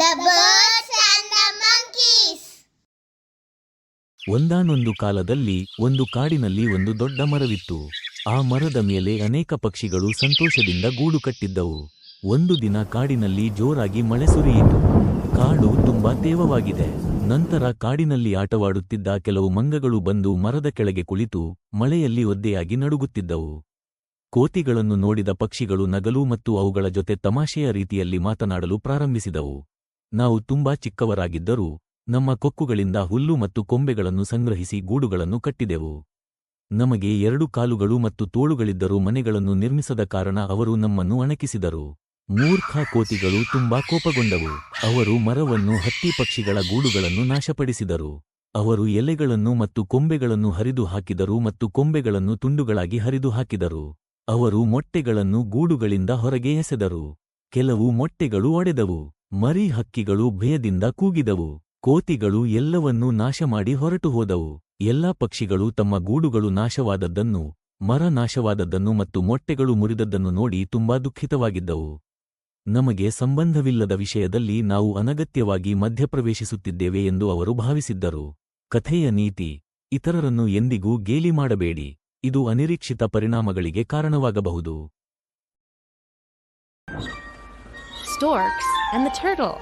The birds and ಒಂದಾನೊಂದು ಕಾಲದಲ್ಲಿ ಒಂದು ಕಾಡಿನಲ್ಲಿ ಒಂದು ದೊಡ್ಡ ಮರವಿತ್ತು. ಆ ಮರದ ಮೇಲೆ ಅನೇಕ ಪಕ್ಷಿಗಳು ಸಂತೋಷದಿಂದ ಗೂಡು ಕಟ್ಟಿದ್ದವು. ಒಂದು ದಿನ ಕಾಡಿನಲ್ಲಿ ಜೋರಾಗಿ ಮಳೆ ಸುರಿಯಿತು. ಕಾಡು ತುಂಬಾ ತೇವವಾಗಿದೆ. ನಂತರ ಕಾಡಿನಲ್ಲಿ ಆಟವಾಡುತ್ತಿದ್ದ ಕೆಲವು ಮಂಗಗಳು ಬಂದು ಮರದ ಕೆಳಗೆ ಕುಳಿತು ಮಳೆಯಲ್ಲಿ ಒದ್ದೆಯಾಗಿ ನಡುಗುತ್ತಿದ್ದವು. ಕೋತಿಗಳನ್ನು ನೋಡಿದ ಪಕ್ಷಿಗಳು ನಗಲು ಮತ್ತು ಅವುಗಳ ಜೊತೆ ತಮಾಷೆಯ ರೀತಿಯಲ್ಲಿ ಮಾತನಾಡಲು ಪ್ರಾರಂಭಿಸಿದವು. ನಾವು ತುಂಬಾ ಚಿಕ್ಕವರಾಗಿದ್ದರೂ ನಮ್ಮ ಕೊಕ್ಕುಗಳಿಂದ ಹುಲ್ಲು ಮತ್ತು ಕೊಂಬೆಗಳನ್ನು ಸಂಗ್ರಹಿಸಿ ಗೂಡುಗಳನ್ನು ಕಟ್ಟಿದೆವು. ನಮಗೆ ಎರಡು ಕಾಲುಗಳು ಮತ್ತು ತೋಳುಗಳಿದ್ದರೂ ಮನೆಗಳನ್ನು ನಿರ್ಮಿಸದ ಕಾರಣ ಅವರು ನಮ್ಮನ್ನು ಅಣಕಿಸಿದರು. ಮೂರ್ಖ ಕೋತಿಗಳು ತುಂಬಾ ಕೋಪಗೊಂಡವು. ಅವರು ಮರವನ್ನು ಹತ್ತಿ ಪಕ್ಷಿಗಳ ಗೂಡುಗಳನ್ನು ನಾಶಪಡಿಸಿದರು. ಅವರು ಎಲೆಗಳನ್ನು ಮತ್ತು ಕೊಂಬೆಗಳನ್ನು ಹರಿದು ಹಾಕಿದರು ಮತ್ತು ಕೊಂಬೆಗಳನ್ನು ತುಂಡುಗಳಾಗಿ ಹರಿದು ಹಾಕಿದರು. ಅವರು ಮೊಟ್ಟೆಗಳನ್ನು ಗೂಡುಗಳಿಂದ ಹೊರಗೆ ಎಸೆದರು. ಕೆಲವು ಮೊಟ್ಟೆಗಳು ಒಡೆದವು. ಮರಿ ಹಕ್ಕಿಗಳು ಭಯದಿಂದ ಕೂಗಿದವು. ಕೋತಿಗಳು ಎಲ್ಲವನ್ನೂ ನಾಶಮಾಡಿ ಹೊರಟು ಹೋದವು ಎಲ್ಲಾ ಪಕ್ಷಿಗಳು ತಮ್ಮ ಗೂಡುಗಳು ನಾಶವಾದದ್ದನ್ನು, ಮರ ನಾಶವಾದದ್ದನ್ನು ಮತ್ತು ಮೊಟ್ಟೆಗಳು ಮುರಿದದ್ದನ್ನು ನೋಡಿ ತುಂಬಾ ದುಃಖಿತವಾಗಿದ್ದವು. ನಮಗೆ ಸಂಬಂಧವಿಲ್ಲದ ವಿಷಯದಲ್ಲಿ ನಾವು ಅನಗತ್ಯವಾಗಿ ಮಧ್ಯಪ್ರವೇಶಿಸುತ್ತಿದ್ದೇವೆ ಎಂದು ಅವರು ಭಾವಿಸಿದ್ದರು. ಕಥೆಯ ನೀತಿ, ಇತರರನ್ನು ಎಂದಿಗೂ ಗೇಲಿ ಮಾಡಬೇಡಿ. ಇದು ಅನಿರೀಕ್ಷಿತ ಪರಿಣಾಮಗಳಿಗೆ ಕಾರಣವಾಗಬಹುದು. Storks. And the turtle.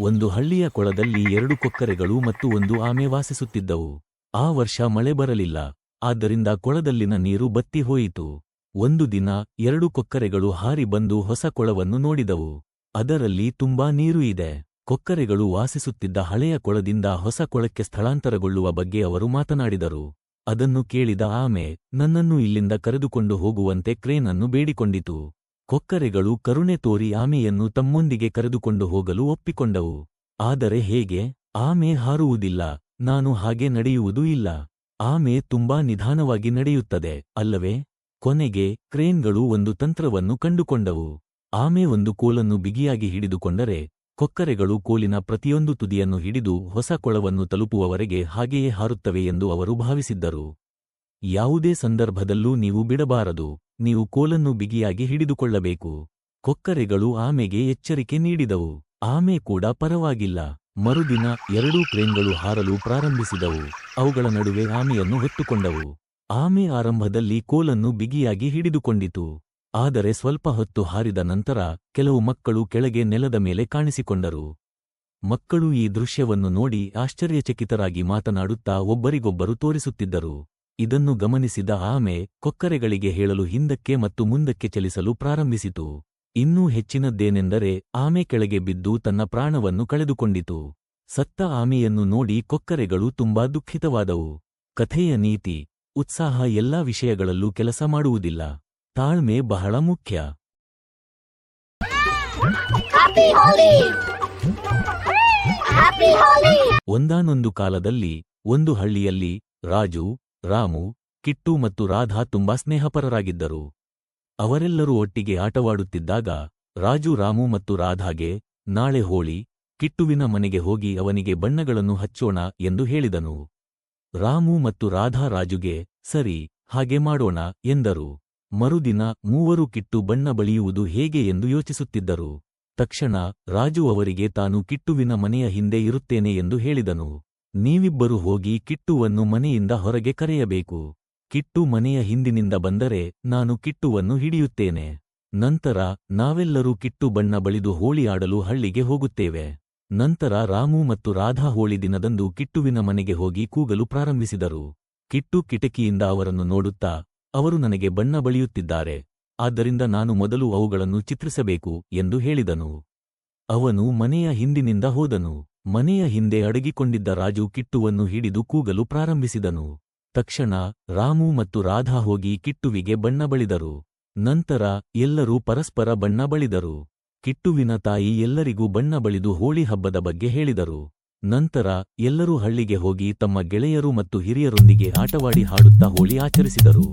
ಒಂದು ಹಳ್ಳಿಯ ಕೊಳದಲ್ಲಿ ಎರಡು ಕೊಕ್ಕರೆಗಳು ಮತ್ತು ಒಂದು ಆಮೆ ವಾಸಿಸುತ್ತಿದ್ದವು. ಆ ವರ್ಷ ಮಳೆ ಬರಲಿಲ್ಲ. ಆದ್ದರಿಂದ ಕೊಳದಲ್ಲಿನ ನೀರು ಬತ್ತಿ ಹೋಯಿತು. ಒಂದು ದಿನ ಎರಡು ಕೊಕ್ಕರೆಗಳು ಹಾರಿ ಬಂದು ಹೊಸ ಕೊಳವನ್ನು ನೋಡಿದವು. ಅದರಲ್ಲಿ ತುಂಬಾ ನೀರು ಇದೆ. ಕೊಕ್ಕರೆಗಳು ವಾಸಿಸುತ್ತಿದ್ದ ಹಳೆಯ ಕೊಳದಿಂದ ಹೊಸ ಕೊಳಕ್ಕೆ ಸ್ಥಳಾಂತರಗೊಳ್ಳುವ ಬಗ್ಗೆ ಅವರು ಮಾತನಾಡಿದರು. ಅದನ್ನು ಕೇಳಿದ ಆಮೆ, ನನ್ನನ್ನು ಇಲ್ಲಿಂದ ಕರೆದುಕೊಂಡು ಹೋಗುವಂತೆ ಕ್ರೇನನ್ನು ಬೇಡಿಕೊಂಡಿತು. ಕೊಕ್ಕರೆಗಳು ಕರುಣೆ ತೋರಿ ಆಮೆಯನ್ನು ತಮ್ಮೊಂದಿಗೆ ಕರೆದುಕೊಂಡು ಹೋಗಲು ಒಪ್ಪಿಕೊಂಡವು. ಆದರೆ ಹೇಗೆ? ಆಮೆ ಹಾರುವುದಿಲ್ಲ, ನಾನು ಹಾಗೆ ನಡೆಯುವುದೂ ಇಲ್ಲ. ಆಮೆ ತುಂಬಾ ನಿಧಾನವಾಗಿ ನಡೆಯುತ್ತದೆ, ಅಲ್ಲವೇ? ಕೊನೆಗೆ ಕ್ರೇನ್ಗಳು ಒಂದು ತಂತ್ರವನ್ನು ಕಂಡುಕೊಂಡವು. ಆಮೆ ಒಂದು ಕೋಲನ್ನು ಬಿಗಿಯಾಗಿ ಹಿಡಿದುಕೊಂಡರೆ, ಕೊಕ್ಕರೆಗಳು ಕೋಲಿನ ಪ್ರತಿಯೊಂದು ತುದಿಯನ್ನು ಹಿಡಿದು ಹೊಸ ಕೊಳವನ್ನು ತಲುಪುವವರೆಗೆ ಹಾಗೆಯೇ ಹಾರುತ್ತವೆ ಎಂದು ಅವರು ಭಾವಿಸಿದ್ದರು. ಯಾವುದೇ ಸಂದರ್ಭದಲ್ಲೂ ನೀವು ಬಿಡಬಾರದು. ನೀವು ಕೋಲನ್ನು ಬಿಗಿಯಾಗಿ ಹಿಡಿದುಕೊಳ್ಳಬೇಕು. ಕೊಕ್ಕರೆಗಳು ಆಮೆಗೆ ಎಚ್ಚರಿಕೆ ನೀಡಿದವು. ಆಮೆ ಕೂಡ ಪರವಾಗಿಲ್ಲ. ಮರುದಿನ ಎರಡೂ ಕ್ರೇನ್ಗಳು ಹಾರಲು ಪ್ರಾರಂಭಿಸಿದವು. ಅವುಗಳ ನಡುವೆ ಆಮೆಯನ್ನು ಹೊತ್ತುಕೊಂಡವು. ಆಮೆ ಆರಂಭದಲ್ಲಿ ಕೋಲನ್ನು ಬಿಗಿಯಾಗಿ ಹಿಡಿದುಕೊಂಡಿತು. ಆದರೆ ಸ್ವಲ್ಪ ಹೊತ್ತು ಹಾರಿದ ನಂತರ ಕೆಲವು ಮಕ್ಕಳು ಕೆಳಗೆ ನೆಲದ ಮೇಲೆ ಕಾಣಿಸಿಕೊಂಡರು. ಮಕ್ಕಳು ಈ ದೃಶ್ಯವನ್ನು ನೋಡಿ ಆಶ್ಚರ್ಯಚಕಿತರಾಗಿ ಮಾತನಾಡುತ್ತಾ ಒಬ್ಬರಿಗೊಬ್ಬರು ತೋರಿಸುತ್ತಿದ್ದರು. ಇದನ್ನು ಗಮನಿಸಿದ ಆಮೆ ಕೊಕ್ಕರೆಗಳಿಗೆ ಹೇಳಲು ಹಿಂದಕ್ಕೆ ಮತ್ತು ಮುಂದಕ್ಕೆ ಚಲಿಸಲು ಪ್ರಾರಂಭಿಸಿತು. ಇನ್ನೂ ಹೆಚ್ಚಿನದ್ದೇನೆಂದರೆ ಆಮೆ ಕೆಳಗೆ ಬಿದ್ದು ತನ್ನ ಪ್ರಾಣವನ್ನು ಕಳೆದುಕೊಂಡಿತು. ಸತ್ತ ಆಮೆಯನ್ನು ನೋಡಿ ಕೊಕ್ಕರೆಗಳು ತುಂಬಾ ದುಃಖಿತವಾದವು. ಕಥೆಯ ನೀತಿ ಉತ್ಸಾಹ ಎಲ್ಲಾ ವಿಷಯಗಳಲ್ಲೂ ಕೆಲಸ ಮಾಡುವುದಿಲ್ಲ. ತಾಳ್ಮೆ ಬಹಳ ಮುಖ್ಯ! ಒಂದಾನೊಂದು ಕಾಲದಲ್ಲಿ ಒಂದು ಹಳ್ಳಿಯಲ್ಲಿ ರಾಜು ರಾಮು, ಕಿಟ್ಟು ಮತ್ತು ರಾಧಾ ತುಂಬಾ ಸ್ನೇಹಪರರಾಗಿದ್ದರು. ಅವರೆಲ್ಲರೂ ಒಟ್ಟಿಗೆ ಆಟವಾಡುತ್ತಿದ್ದಾಗ, ರಾಜು ರಾಮು ಮತ್ತು ರಾಧಾಗೆ, ನಾಳೆ ಹೋಳಿ, ಕಿಟ್ಟುವಿನ ಮನೆಗೆ ಹೋಗಿ ಅವನಿಗೆ ಬಣ್ಣಗಳನ್ನು ಹಚ್ಚೋಣ ಎಂದು ಹೇಳಿದನು. ರಾಮು ಮತ್ತು ರಾಧಾ ರಾಜುಗೆ, ಸರಿ, ಹಾಗೆ ಮಾಡೋಣ ಎಂದರು. ಮರುದಿನ ಮೂವರು ಕಿಟ್ಟು ಬಣ್ಣ ಬಳಿಯುವುದು ಹೇಗೆ ಎಂದು ಯೋಚಿಸುತ್ತಿದ್ದರು. ತಕ್ಷಣ ರಾಜು ಅವರಿಗೆ ತಾನು ಕಿಟ್ಟುವಿನ ಮನೆಯ ಹಿಂದೆ ಇರುತ್ತೇನೆ ಎಂದು ಹೇಳಿದನು. ನೀವಿಬ್ಬರು ಹೋಗಿ ಕಿಟ್ಟುವನ್ನು ಮನೆಯಿಂದ ಹೊರಗೆ ಕರೆಯಬೇಕು. ಕಿಟ್ಟು ಮನೆಯ ಹಿಂದಿನಿಂದ ಬಂದರೆ ನಾನು ಕಿಟ್ಟುವನ್ನು ಹಿಡಿಯುತ್ತೇನೆ. ನಂತರ ನಾವೆಲ್ಲರೂ ಕಿಟ್ಟು ಬಣ್ಣ ಬಳಿದು ಹೋಳಿ ಹಳ್ಳಿಗೆ ಹೋಗುತ್ತೇವೆ. ನಂತರ ರಾಮು ಮತ್ತು ರಾಧಾ ಹೋಳಿ ದಿನದಂದು ಕಿಟ್ಟುವಿನ ಮನೆಗೆ ಹೋಗಿ ಕೂಗಲು ಪ್ರಾರಂಭಿಸಿದರು. ಕಿಟ್ಟು ಕಿಟಕಿಯಿಂದ ಅವರನ್ನು ನೋಡುತ್ತಾ, ಅವರು ನನಗೆ ಬಣ್ಣ ಬಳಿಯುತ್ತಿದ್ದಾರೆ. ಆದ್ದರಿಂದ ನಾನು ಮೊದಲು ಅವುಗಳನ್ನು ಚಿತ್ರಿಸಬೇಕು ಎಂದು ಹೇಳಿದನು. ಅವನು ಮನೆಯ ಹಿಂದಿನಿಂದ ಹೋದನು. ಮನೆಯ ಹಿಂದೆ ಅಡಗಿಕೊಂಡಿದ್ದ ರಾಜು ಕಿಟ್ಟುವನ್ನು ಹಿಡಿದು ಕೂಗಲು ಪ್ರಾರಂಭಿಸಿದನು. ತಕ್ಷಣ ರಾಮು ಮತ್ತು ರಾಧಾ ಹೋಗಿ ಕಿಟ್ಟುವಿಗೆ ಬಣ್ಣ ಬಳಿದರು. ನಂತರ ಎಲ್ಲರೂ ಪರಸ್ಪರ ಬಣ್ಣ ಬಳಿದರು. ಕಿಟ್ಟುವಿನ ತಾಯಿ ಎಲ್ಲರಿಗೂ ಬಣ್ಣ ಬಳಿದು ಹೋಳಿ ಹಬ್ಬದ ಬಗ್ಗೆ ಹೇಳಿದರು. ನಂತರ ಎಲ್ಲರೂ ಹಳ್ಳಿಗೆ ಹೋಗಿ ತಮ್ಮ ಗೆಳೆಯರು ಮತ್ತು ಹಿರಿಯರೊಂದಿಗೆ ಆಟವಾಡಿ ಹಾಡುತ್ತಾ ಹೋಳಿ ಆಚರಿಸಿದರು.